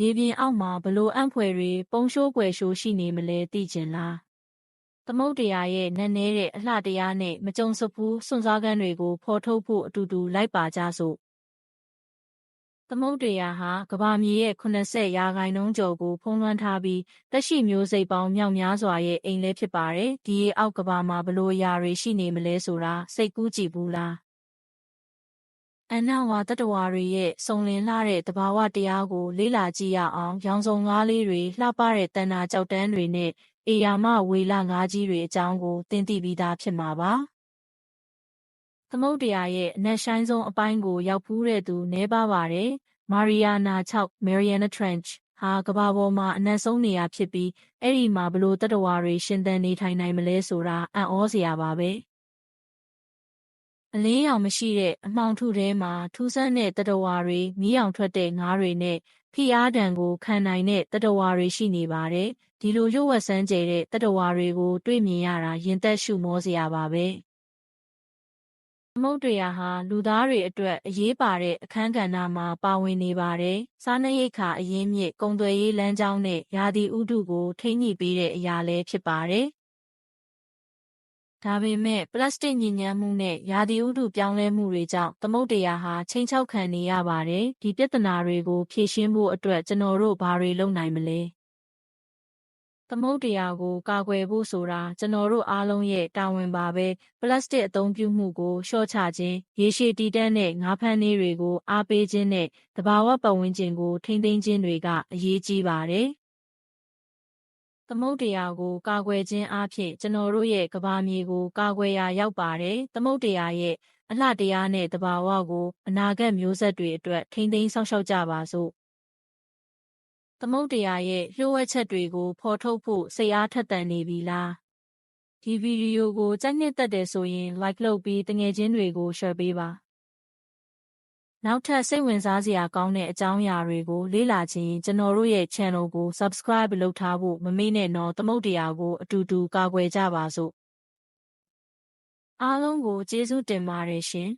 ရေပြင်အောက်မှာဘလို့အံ့ဖွယ်တွေပုံရှိုးကွယ်ရှိုးရှိနေမလဲသိကျင်လားသမုတ်တရားရဲ့နက်နဲတဲ့အလှတရားနဲ့မကြုံစဖူးစွန့်စားကန်းတွေကိုဖော်ထုတ်ဖို့အတူတူလိုက်ပါကြစို့သမုတ်တရားဟာကဘာမြေရဲ့80ရာခိုင်နှုန်းကျော်ကိုဖုံးလွှမ်းထားပြီးတက်ရှိမျိုးစိတ်ပေါင်းမြောက်များစွာရဲ့အိမ်လဲဖြစ်ပါတယ်ဒီရေအောက်ကဘာမှာဘလို့အရာတွေရှိနေမလဲဆိုတာစိတ်ကူးကြည့်ဘူးလား အနဝါတတဝါတွေရဲ့စုံလင်လှတဲ့တဘာဝတရားကို လေးလာကြည့်ရအောင်ရောင်စုံငါးလေးတွေလှပတဲ့တဏ္ဍာကြောက်တန်းတွေနဲ့အေယာမဝေလငါးကြီးတွေအကြောင်းကိုသင်သိပြီးသားဖြစ်မှာပါသမုတ်တရားရဲ့အနက်ရှိုင်းဆုံးအပိုင်းကိုရောက်ဖူးတဲ့သူနည်းပါပါတယ်မာရီယာနာ6 Mariana Trench ဟာကဘာပေါ်မှာအနက်ဆုံးနေရာဖြစ်ပြီးအဲ့ဒီမှာဘလို့တတဝါတွေရှင်သန်နေထိုင်နိုင်မလဲဆိုတာအံ့ဩစရာပါပဲ။ အလင်းရောင်မရှိတဲ့အမှောင်ထုထဲမှာထူးဆန်းတဲ့တတဝါတွေမီးရောင်ထွက်တဲ့ငါးတွေနဲ့ဖိအားတံကိုခံနိုင်တဲ့တတဝါတွေရှိနေပါတယ်။ဒီလိုရုပ်ဝက်ဆန်းကျဲတဲ့တတဝါတွေကိုတွေ့မြင်ရတာရင်သက်ရှုမောစရာပါပဲ။သမုတ်တရားဟာလူသားတွေအတွက်အရေးပါတဲ့အခန်းကဏ္ဍမှာပါဝင်နေပါတယ်။စားနပ်ရိက္ခာအရင်းမြစ်၊ကုန်သွယ်ရေးလမ်းကြောင်းနဲ့ရာသီဥတုကိုထိန်းညှိပေးတဲ့အရာလည်းဖြစ်ပါတယ်။ ဒါပေမဲ့ပလတ်စတစ်ညစ်ညမ်းမှုနဲ့ရာသီဥတုပြောင်းလဲမှုတွေကြောင့်သမုဒ္ဒရာဟာချိန်ချောက်ခံနေရပါတယ်။ဒီပြဿနာတွေကိုဖြေရှင်းဖို့အတွက်ကျွန်တော်တို့ဘာတွေလုပ်နိုင်မလဲ။သမုဒ္ဒရာကိုကာကွယ်ဖို့ဆိုတာကျွန်တော်တို့အားလုံးရဲ့တာဝန်ပါပဲ။ပလတ်စတစ်အသုံးပြုမှုကိုလျှော့ချခြင်း၊ရေရှည်တည်တံ့တဲ့ငါးဖမ်းလေးတွေကိုအားပေးခြင်းနဲ့သဘာဝပတ်ဝန်းကျင်ကိုထိန်းသိမ်းခြင်းတွေကအရေးကြီးပါတယ်။ သမုဒ္ဒရာကိုကာကွယ်ခြင်းအားဖြင့်ကျွန်တော်တို့ရဲ့ကဘာမြေကိုကာကွယ်ရာရောက်ပါတယ်။သမုဒ္ဒရာရဲ့အလှတရားနဲ့တဘာဝကိုအနာဂတ်မျိုးဆက်တွေအတွက်ထိန်းသိမ်းစောင့်ရှောက်ကြပါစို့။သမုဒ္ဒရာရဲ့လျှို့ဝှက်ချက်တွေကိုဖော်ထုတ်ဖို့စိတ်အားထက်သန်နေပြီလား။ဒီဗီဒီယိုကိုကြိုက်နှစ်သက်တယ်ဆိုရင် like လုပ်ပြီးတငယ်ချင်းတွေကို share ပေးပါ။ နောက်ထပ်စိတ်ဝင်စားစရာကောင်းတဲ့အကြောင်းအရာတွေကို လေ့လာခြင်းကျွန်တော်တို့ရဲ့ channel ကို subscribe လုပ်ထားဖို့မမေ့နဲ့နော်သမုတ်တရားကိုအတူတူကာကွယ်ကြပါစို့အားလုံးကိုကျေးဇူးတင်ပါတယ်ရှင်